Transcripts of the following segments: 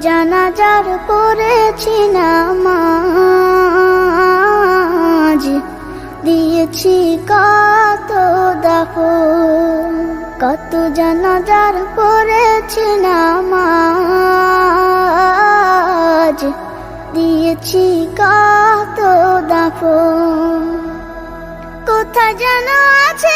জানাজার পড়েছি নামাজ। দিয়েছি কত দাফন, কত জানাজার পড়েছি নামাজ। দিয়েছি কত দাফন কোথা যেন আছে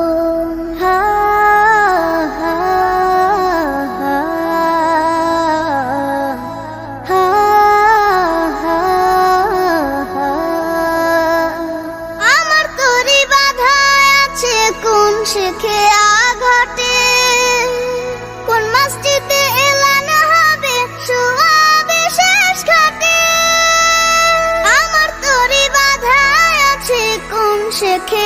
শেখে আঘাটে কোন মসজিদে এলান হবে আমার তরি বাধা আছে কোন শেখে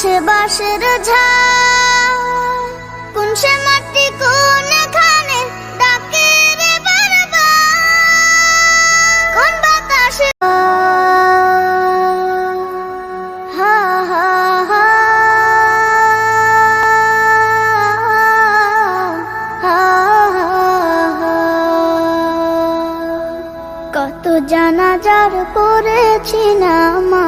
দুলছে বাঁশের ঝাড় কোন সে মাটি, কোন এখানে ডাকে রে কোন বাতাসে হা হা হা কত জানাজার নামা